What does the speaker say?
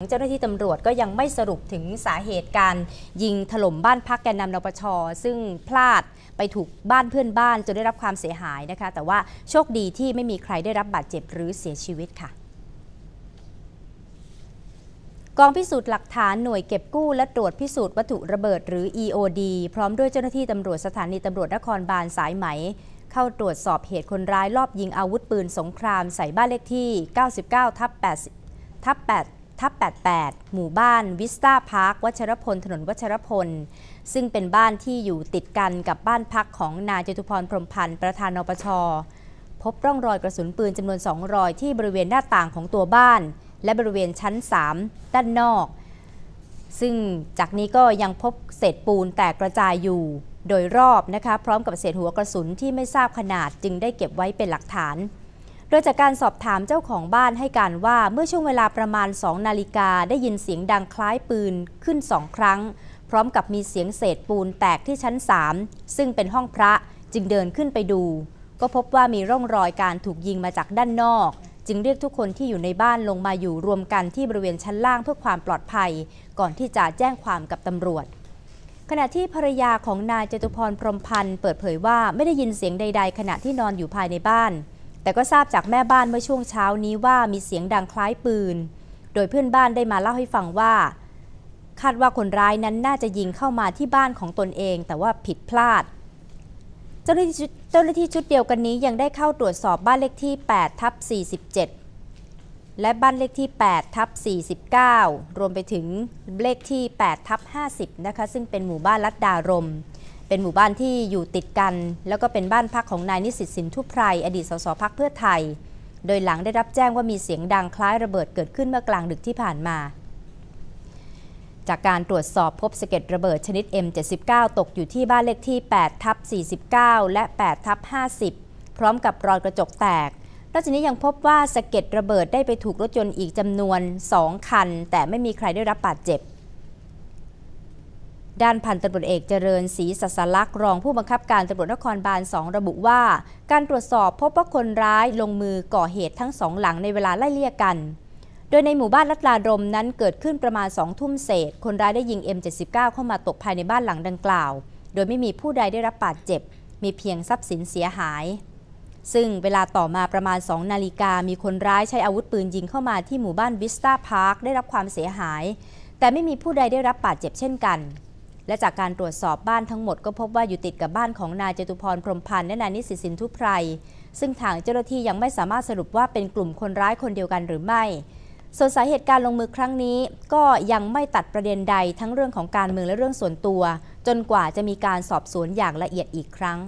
เจ้าหน้าที่ตำรวจก็ยังไม่สรุปถึงสาเหตุการยิงถล่มบ้านพักแกนนำนปช ซึ่งพลาดไปถูกบ้านเพื่อนบ้านจนได้รับความเสียหายนะคะ แต่ว่าโชคดีที่ไม่มีใครได้รับบาดเจ็บหรือเสียชีวิตค่ะกองพิสูจน์หลักฐานหน่วยเก็บกู้และตรวจพิสูจน์วัตถุระเบิดหรือ EOD พร้อมด้วยเจ้าหน้าที่ตำรวจสถานีตำรวจนครบาลสายไหม เข้าตรวจสอบเหตุคนร้ายลอบยิงอาวุธปืนสงครามใส่บ้านเลขที่ 99ทับ8ทับ8 ทับ 88 หมู่บ้านวิสตาพาร์ควัชรพล ถนนวัชรพล ซึ่งเป็นบ้านที่อยู่ติดกันกับบ้านพักของนายจตุพรพรหมพันธ์ประธานนปช พบร่องรอยกระสุนปืนจำนวน 2 รอยที่บริเวณหน้าต่างของตัวบ้าน และบริเวณชั้น 3 ด้านนอก ซึ่งจากนี้ก็ยังพบเศษปูนแตกกระจายอยู่โดยรอบนะคะ พร้อมกับเศษหัวกระสุนที่ไม่ทราบขนาดจึงได้เก็บไว้เป็นหลักฐาน โดยจากการสอบถามเจ้าของบ้านให้การว่าเมื่อช่วงเวลาประมาณ 2 นาฬิกาได้ยินเสียงดังคล้ายปืนขึ้นสองครั้ง พร้อมกับมีเสียงเศษปูนแตกที่ชั้น 3 ซึ่งเป็นห้องพระจึงเดินขึ้นไปดู ก็พบว่ามีร่องรอยการถูกยิงมาจากด้านนอก จึงเรียกทุกคนที่อยู่ในบ้านลงมาอยู่รวมกันที่บริเวณชั้นล่างเพื่อความปลอดภัย ก่อนที่จะแจ้งความกับตำรวจขณะที่ภรรยาของนายจตุพรพรมพันธ์เปิดเผยว่าไม่ได้ยินเสียงใด ๆ ขณะที่นอนอยู่ภายในบ้าน แต่ก็ทราบจากแม่บ้านเมื่อช่วงเช้านี้ว่ามีเสียงดังคล้ายปืน โดยเพื่อนบ้านได้มาเล่าให้ฟังว่า คาดว่าคนร้ายนั้นน่าจะยิงเข้ามาที่บ้านของตนเอง แต่ว่าผิดพลาด เจ้าหน้าที่ชุดเจ้าหน้าที่ชุดเดียวกันนี้ยังได้เข้าตรวจสอบบ้านเลขที่8ทับ47 และบ้านเลขที่8ทับ49 รวมไปถึงเลขที่8ทับ50 นะคะ ซึ่งเป็นหมู่บ้านลัดดารม เป็นหมู่บ้านที่อยู่ติดกัน แล้วก็เป็นบ้านพักของนายนิสิตสินทุไพรอดีตสสพักเพื่อไทย โดยหลังได้รับแจ้งว่ามีเสียงดังคล้ายระเบิดเกิดขึ้นเมื่อกลางดึกที่ผ่านมา จากการตรวจสอบพบสะเก็ดระเบิดชนิด M79 ตกอยู่ที่บ้านเลขที่8ทับ49 และ8ทับ50 พร้อมกับรอยกระจกแตกนอกจากนี้ยังพบว่าสะเก็ดระเบิดได้ไปถูกรถยนต์อีกจำนวน 2 คัน แต่ไม่มีใครได้รับบาดเจ็บ ด้านพันตำรวจเอกเจริญศรีสัสลักษ์รองผู้บังคับการตำรวจนครบาล 2 ระบุว่า การตรวจสอบพบว่าคนร้ายลงมือก่อเหตุทั้งสองหลังในเวลาไล่เลี่ยกัน โดยในหมู่บ้านลัดลารมนั้นเกิดขึ้นประมาณ 2 ทุ่มเศษ คนร้ายได้ยิง M79 เข้ามาตกภายในบ้านหลังดังกล่าว โดยไม่มีผู้ใดได้รับบาดเจ็บ มีเพียงทรัพย์สินเสียหาย ซึ่งเวลาต่อมาประมาณ 2 นาฬิกามีคนร้ายใช้อาวุธปืนยิงเข้ามาที่หมู่บ้านวิสตาพาร์คได้รับความเสียหาย แต่ไม่มีผู้ใดได้รับบาดเจ็บเช่นกัน และจากการตรวจสอบบ้านทั้งหมดก็พบว่าอยู่ติดกับบ้านของนายจตุพรพรมพันธ์และนายนิสิตสินทุพไพรซึ่งทางเจ้าหน้าที่ยังไม่สามารถสรุปว่าเป็นกลุ่มคนร้ายคนเดียวกันหรือไม่ ส่วนสาเหตุการลงมือครั้งนี้ ก็ยังไม่ตัดประเด็นใดทั้งเรื่องของการเมืองและเรื่องส่วนตัว จนกว่าจะมีการสอบสวนอย่างละเอียดอีกครั้ง